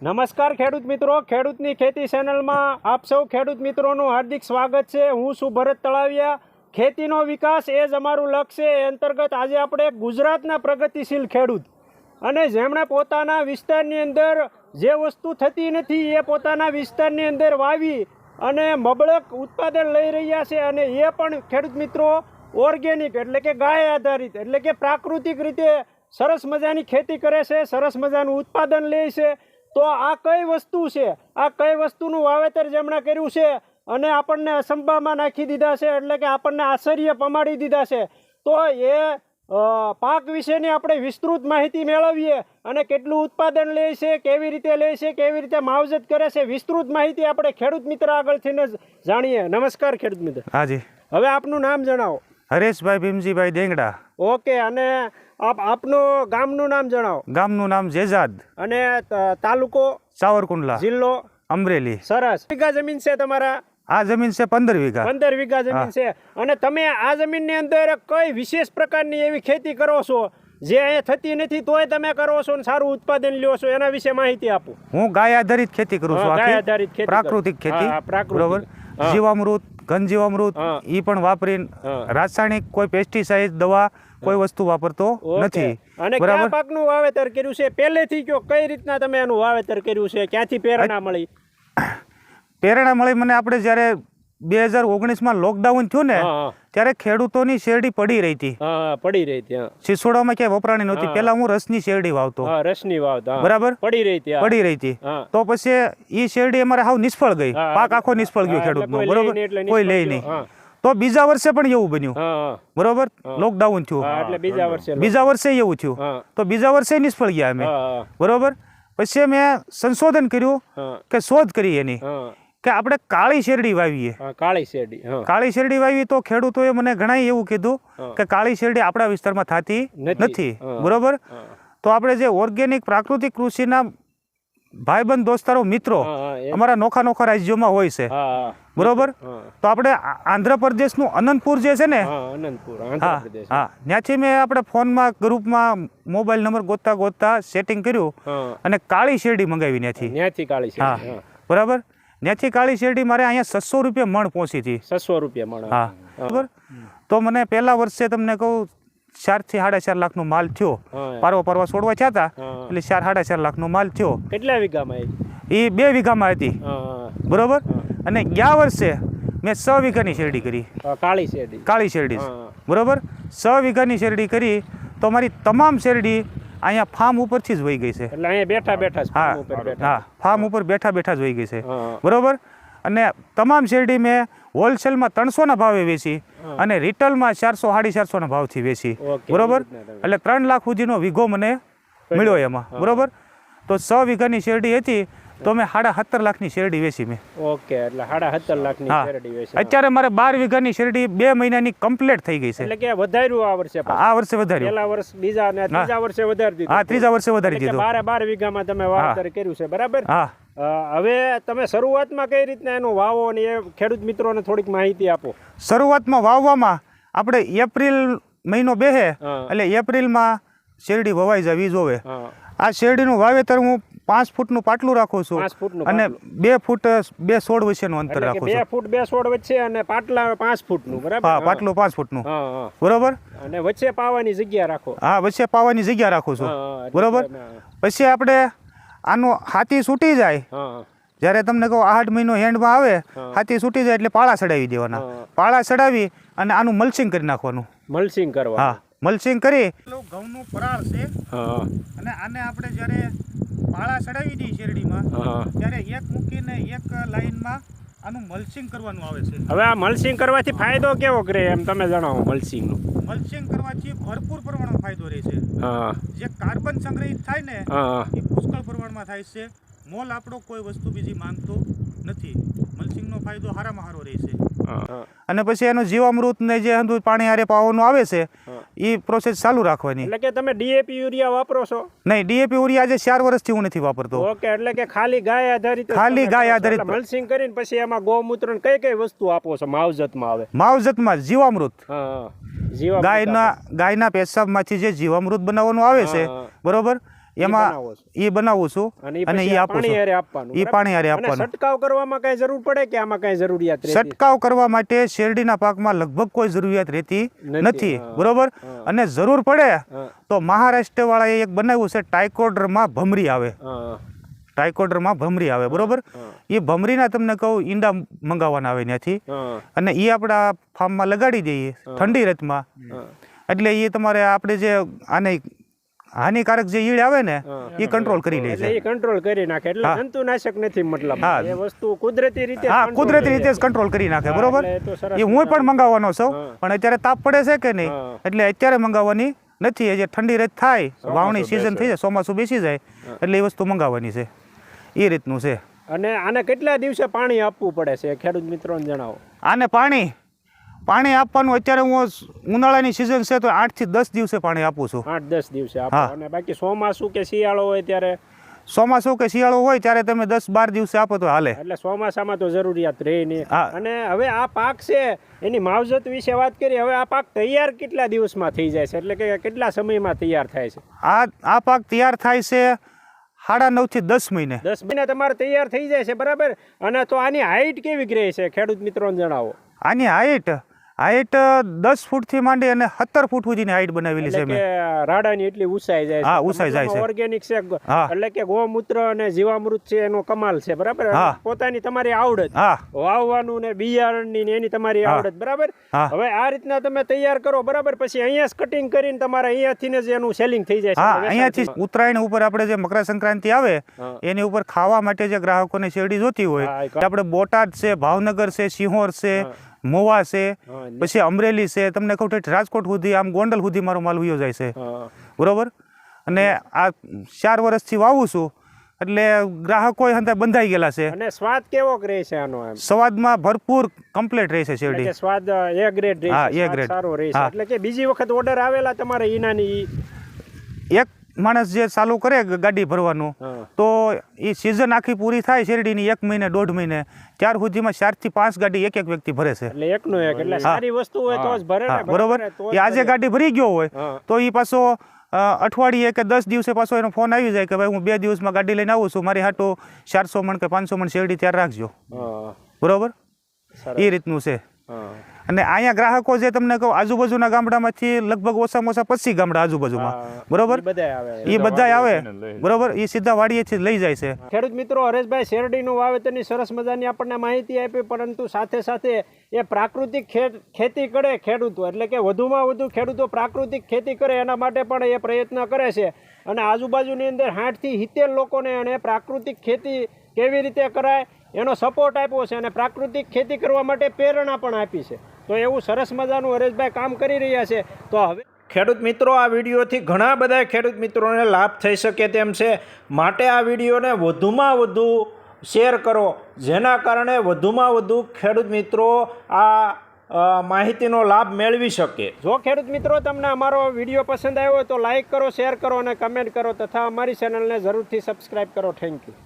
નમસ્કાર ખેડૂત મિત્રો, ખેડૂતની ખેતી ચેનલમાં આપ સૌ ખેડૂત મિત્રોનું હાર્દિક સ્વાગત છે. હું છું ભરત તળાવિયા. ખેતીનો વિકાસ એ જ અમારું લક્ષ્ય એ અંતર્ગત આજે આપણે ગુજરાતના પ્રગતિશીલ ખેડૂત અને જેમણે પોતાના વિસ્તારની અંદર જે વસ્તુ થતી નથી એ પોતાના વિસ્તારની અંદર વાવી અને મબળક ઉત્પાદન લઈ રહ્યા છે અને એ પણ ખેડૂત મિત્રો ઓર્ગેનિક એટલે કે ગાય આધારિત એટલે કે પ્રાકૃતિક રીતે સરસ મજાની ખેતી કરે છે, સરસ મજાનું ઉત્પાદન લે છે. તો આ કઈ વસ્તુ છે? આ કઈ વસ્તુનું વાવેતર જેમણે કર્યું છે અને આપણને અસંભામાં નાખી દીધા છે એટલે કે આપણને આશ્ચર્ય પમાડી દીધા છે? તો એ પાક વિશેની આપણે વિસ્તૃત માહિતી મેળવીએ અને કેટલું ઉત્પાદન લે છે કેવી રીતે લે છે કેવી રીતે માવજત કરે છે વિસ્તૃત માહિતી આપણે ખેડૂત મિત્ર આગળથી જ જાણીએ. નમસ્કાર ખેડૂત મિત્ર. હાજી હવે આપનું નામ જણાવો. હરેશભાઈ ભીમજીભાઈ ડેંગડા. ઓકે અને આપ આપનું ગામનું નામ જણાવો. ગામનું નામ જેજાદ. અને તાલુકો? સાવરકુંડલા. જિલ્લો? અમરેલી. સરસ. વીઘા જમીન છે તમારા? આ જમીન છે પંદર વીઘા. પંદર વીઘા જમીન છે. અને તમે આ જમીનની અંદર કઈ વિશેષ પ્રકારની એવી ખેતી કરો છો? જે અહીંયા થતી નથી તોય તમે કરો છો અને સારું ઉત્પાદન લ્યો છો? એના વિશે માહિતી આપો. હું ગાય આધારિત ખેતી કરું છું ગાય આધારિત ખેતી પ્રાકૃતિક ખેતી. બરોબર. જીવામૃત ઘનજીવામૃત જીવામૃત એ પણ વાપરીને રાસાયણિક કોઈ પેસ્ટિસાઇડ દવા કોઈ વસ્તુ વાપરતો નથી. અને કયા પાકનું વાવેતર કર્યું છે? પહેલેથી કયો કઈ રીતના તમે એનું વાવેતર કર્યું છે? ક્યાંથી પ્રેરણા મળી? પ્રેરણા મળી મને આપણે જ્યારે બે હજાર ઓગણીસમાં લોકડાઉન થયું ને. ત્યારે ખેડૂતોની શેરડી પડી રહી હતી. પડી રહી હતી સિસોડામાં ક્યાંય વપરાણી નહોતી. પેલા પહેલા હું રસની શેરડી વાવતો. રસની વાવતો બરાબર. પડી રહી હતી પડી રહી હતી. તો પછી એ શેરડી અમારે હાવ નિષ્ફળ ગઈ. પાક આખો નિષ્ફળ ગયો ખેડૂતનો. બરોબર? કોઈ લે નહીં. તો બીજા વર્ષે પણ એવું બન્યું. બરોબર? લોકડાઉન થયું. બીજા વર્ષે બીજા વર્ષે એવું થયું. તો બીજા વર્ષે નિષ્ફળ ગયા અમે. બરોબર? પછી મેં સંશોધન કર્યું કે શોધ કરી એની. કે આપણે કાળી શેરડી વાવીએ. કાળી શેરડી હા. કાળી શેરડી વાવી તો ખેડૂતોએ મને ઘણા એવું કીધું કે કાળી શેરડી આપણા વિસ્તારમાં થતી નથી. નથી. બરોબર? તો આપણે જે ઓર્ગેનિક પ્રાકૃતિક કૃષિના ભાઈબંધ દોસ્તારો મિત્રો અમારા નોખા નોખા રાજ્યોમાં હોય છે. બરોબર? તો આપણે આંધ્રપ્રદેશનું અનંતપુર જે છે ને હા અનંતપુર હા હા. ત્યાંથી મેં આપણે ફોનમાં ગ્રુપમાં મોબાઈલ નંબર ગોતતા ગોતતા સેટિંગ કર્યું અને કાળી શેરડી મંગાવી ત્યાંથી. ત્યાંથી કાળી શેરડી હા. બરાબર? ત્યાંથી કાળી શેરડી મારે અહીંયા છસો રૂપિયા મણ પહોંચી હતી. છસો રૂપિયા મણ હા. બરાબર? તો મને પહેલા વર્ષે તમને કહું ચારથી સાડા ચાર લાખનો માલ થયો. પારવા પારવા છોડવા થયા હતા. એટલે ચાર સાડા ચાર લાખનો માલ થયો. કેટલા વીઘામાં એ? બે વીઘામાં હતી. બરોબર? અને ગયા વર્ષે મેં છ વીઘાની શેરડી કરી. કાળી શેરડી. કાળી શેરડી. બરોબર? છ વીઘાની શેરડી કરી તો મારી તમામ શેરડી અહીંયા ફાર્મ ઉપરથી જ વહી ગઈ છે. એટલે અહીંયા બેઠા બેઠા હા. હા ફાર્મ ઉપર બેઠા બેઠા જ વહી ગઈ છે. બરોબર? અને તમામ શેરડી મેં હોલસેલમાં ત્રણસોના ભાવે વેચી અને રિટેલમાં ચારસો સાડી ચારસોના ભાવથી વેચી. બરોબર. એટલે ત્રણ લાખ સુધીનો વીઘો મને મળ્યો એમાં. બરાબર? તો સો વીઘાની શેરડી હતી તો મેં સાડા સત્તર લાખની શેરડી વેચી મેં. ઓકે એટલે સાડા સત્તર લાખની શેરડી વેચી. અત્યારે મારે બાર વીઘાની શેરડી બે મહિનાની કમ્પ્લીટ થઈ ગઈ છે. એટલે કે વધાર્યું આ વર્ષે. આ વર્ષે વધાર્યું. પહેલા વર્ષ બીજા અને ત્રીજા વર્ષે વધારી દીધું. હા ત્રીજા વર્ષે વધારી દીધું. બારે બાર વીઘામાં તમે વાવેતર કર્યું છે બરાબર? હા. હવે તમે શરૂઆતમાં કઈ રીતના એનું વાવો અને એ ખેડૂત મિત્રોને થોડીક માહિતી આપો. શરૂઆતમાં વાવવામાં આપણે એપ્રિલ મહિનો બેહે. એટલે એપ્રિલમાં શેરડી વવાઈ જાય જોવે હોવે આ શેરડીનું વાવેતર હું પાંચ ફૂટનું પાટલું રાખું છું અને બે ફૂટ બે સોળ વચ્ચેનું અંતર રાખું છું. બે ફૂટ બે સોળ વચ્ચે અને પાટલા પાંચ ફૂટનું બરાબર? હા પાટલું પાંચ ફૂટનું. બરોબર? અને વચ્ચે પાવાની જગ્યા રાખો. હા વચ્ચે પાવાની જગ્યા રાખું છું. બરોબર? પછી આપણે આનું હાથી છૂટી જાય. જયારે તમને કહો આઠ મહિનો હેન્ડમાં આવે હાથી છૂટી જાય એટલે પાળા ચડાવી દેવાના. પાળા ચડાવી અને આનું મલ્ચિંગ કરી નાખવાનું. મલ્સિંગ કરવા હા મલ્ચિંગ કરી. ઘઉંનું પરાળ છે. અને આને આપણે જ્યારે પાળા ચડાવી દઈએ શેરડીમાં ત્યારે એક મૂકીને એક લાઈનમાં આનું મલ્ચિંગ કરવાનું આવે છે. હવે આ મલ્સિંગ કરવાથી ફાયદો કેવો કરે એમ તમે જણાવો મલ્સિંગનું મલ્ચિંગ કરવાથી ભરપૂર પ્રમાણમાં ફાયદો રહે છે. જે કાર્બન સંગ્રહિત થાય ને હા એ પુષ્કળ પ્રમાણમાં થાય છે? મોલ આપણો કોઈ વસ્તુ બીજી માંગતો નથી. મલ્ચિંગનો ફાયદો હારામાં હારો રહેશે અને પછી એનું જીવામૃત ને જે હંધુ પાણી હારે પાવાનું આવે છે એ પ્રોસેસ ચાલુ રાખવાની. એટલે કે તમે ડીએપી યુરિયા વાપરો છો? નહીં ડીએપી યુરિયા આજે ચાર વર્ષથી હું નથી વાપરતો. ઓકે એટલે કે ખાલી ગાય આધારિત ખાલી ગાય આધારિત. મલ્સિંગ કરીને પછી એમાં ગૌમૂત્ર ને કઈ કઈ વસ્તુ આપો છો? માવજતમાં આવે. માવજતમાં જીવામૃત. ગાયના ગાયના પેશાબમાંથી જે જીવામૃત બનાવવાનું આવે છે બરોબર? એમાં એ બનાવું છું અને એ આપું છું. એ પાણી હારે આપવાનું. છંટકાવ કરવામાં કઈ જરૂર પડે કે આમાં કઈ જરૂરિયાત છંટકાવ કરવા માટે શેરડીના પાકમાં લગભગ કોઈ જરૂરિયાત રહેતી નથી, બરોબર? અને જરૂર પડે તો મહારાષ્ટ્ર વાળાએ એક બનાવ્યું છે ટાઇકોડરમાં ભમરી આવે. હા, ટાઇકોડરમાં ભમરી આવે બરોબર. એ ભમરીના તમને કહું ઈંડા મંગાવવાના આવે ત્યાંથી. અને એ આપણા ફાર્મમાં લગાડી દઈએ ઠંડી રતમાં એટલે એ તમારે આપણે જે આને હાનિકારક જે ઈડ આવે ને એ કંટ્રોલ કરી લે છે. એ કંટ્રોલ કરી નાખે. એટલે જંતુનાશક નથી મતલબ. હા. એ વસ્તુ કુદરતી રીતે હા કુદરતી રીતે જ કંટ્રોલ કરી નાખે બરોબર? એ હું પણ મંગાવવાનો છું પણ અત્યારે તાપ પડે છે કે નહીં? એટલે અત્યારે મંગાવવાની નથી એ જે ઠંડી રેત થાય વાવણી સિઝન થઈ જાય ચોમાસું બેસી જાય એટલે એ વસ્તુ મંગાવવાની છે. એ રીતનું છે. અને આને કેટલા દિવસે પાણી આપવું પડે છે? ખેડૂત મિત્રોને જણાવો. આને પાણી પાણી આપવાનું અત્યારે હું ઉનાળાની સિઝન છે તો આઠથી દસ દિવસે પાણી આપું છું. આઠ દસ દિવસે. અને બાકી ચોમાસું કે શિયાળો હોય ત્યારે? ચોમાસું કે શિયાળો હોય ત્યારે તમે દસ બાર દિવસે આપો તો હાલે. એટલે ચોમાસામાં તો જરૂરિયાત રહે નહીં. અને હવે આ પાક છે એની માવજત વિશે વાત કરીએ હવે આ પાક તૈયાર કેટલા દિવસમાં થઈ જાય છે? એટલે કે કેટલા સમયમાં તૈયાર થાય છે? આ આ પાક તૈયાર થાય છે સાડા નવથી દસ મહિને. દસ મહિને તમારે તૈયાર થઈ જાય છે બરાબર? અને તો આની હાઈટ કેવી રહે છે? ખેડૂત મિત્રોને જણાવો. આની હાઈટ હાઈટ દસ ફૂટથી માંડી અને સત્તર ફૂટ સુધીની હાઈટ બનાવેલી છે મેં. રાડાની એટલી ઉસાઈ જાય હા, ઉસાઈ જાય છે. ઓર્ગેનિક છે. એટલે કે ગૌમૂત્ર અને જીવામૃત છે એનો કમાલ છે બરાબર? પોતાની તમારી આવડત. વાવવાનું ને બિયારણની ને એની તમારી આવડત બરાબર? હવે આ રીતના તમે તૈયાર કરો બરાબર? પછી અહીંયા જ કટિંગ કરીને તમારે અહીંયાથી ને જ એનું સેલિંગ થઈ જાય હા અહીંયાથી ઉત્તરાયણ ઉપર આપણે જે મકર સંક્રાંતિ આવે એની ઉપર ખાવા માટે જે ગ્રાહકોને શેરડી જોતી હોય આપણે બોટાદ છે ભાવનગર છે સિંહોર છે મોવા છે પછી અમરેલી છે તમને કહું ઠેઠ રાજકોટ સુધી આમ ગોંડલ સુધી મારો માલ વયો જાય છે. બરોબર? અને આ ચાર વર્ષથી વાવું છું એટલે ગ્રાહકો બંધાઈ ગયેલા છે. અને સ્વાદ કેવો રહે છે આનો સ્વાદમાં ભરપૂર કમ્પ્લીટ રહે છે શેરડી સ્વાદ એ ગ્રેડ રહે હા, છે સારો રહે છે એટલે કે બીજી વખત ઓર્ડર આવેલા તમારે ઈનાની એક માણસ જે ચાલુ કરે ગાડી ભરવાનું તો એ સિઝન આખી પૂરી થાય શેરડીની એક મહિને દોઢ મહિને. ત્યાર સુધીમાં ચારથી પાંચ ગાડી એક એક વ્યક્તિ ભરે છે. એટલે એક એટલે સારી વસ્તુ હોય તો જ ભરે બરોબર એ આજે ગાડી ભરી ગયો હોય તો એ પાછો અઠવાડિયે કે દસ દિવસે પાછો એનો ફોન આવી જાય કે ભાઈ હું બે દિવસમાં ગાડી લઈને આવું છું મારી હાટો ચારસો મણ કે પાંચસો મણ શેરડી ત્યાર રાખજો. બરોબર? એ રીતનું છે. અને અહીંયા ગ્રાહકો જે તમને કહું આજુબાજુના ગામડામાંથી લગભગ ઓછામાં ઓછા પચીસ ગામડા આજુબાજુમાં. બરોબર? બધાય આવે. એ બધા આવે. બરોબર? એ સીધા વાડીએથી લઈ જાય છે. ખેડૂત મિત્રો હરેશભાઈ શેરડીનું વાવેતરની સરસ મજાની આપણને માહિતી આપી પરંતુ સાથે સાથે એ પ્રાકૃતિક ખેતી કરે ખેડૂતો. એટલે કે વધુમાં વધુ ખેડૂતો પ્રાકૃતિક ખેતી કરે એના માટે પણ એ પ્રયત્ન કરે છે. અને આજુબાજુની અંદર સાઠથી સિત્તેર લોકોને અને પ્રાકૃતિક ખેતી કેવી રીતે કરાય એનો સપોર્ટ આપ્યો છે અને પ્રાકૃતિક ખેતી કરવા માટે પ્રેરણા પણ આપી છે. તો એવું સરસ મજાનું હરેશભાઈ કામ કરી રહ્યા છે. તો હવે ખેડૂત મિત્રો આ વિડીયોથી ઘણા બધા ખેડૂત મિત્રોને લાભ થઈ શકે તેમ છે. માટે આ વિડીયોને વધુમાં વધુ શેર કરો જેના કારણે વધુમાં વધુ ખેડૂત મિત્રો આ માહિતીનો લાભ મેળવી શકે. જો ખેડૂત મિત્રો તમને અમારો વીડિયો પસંદ આવ્યો હોય તો લાઈક કરો શેર કરો અને કમેન્ટ કરો તથા અમારી ચેનલને જરૂરથી સબસ્ક્રાઈબ કરો. Thank you.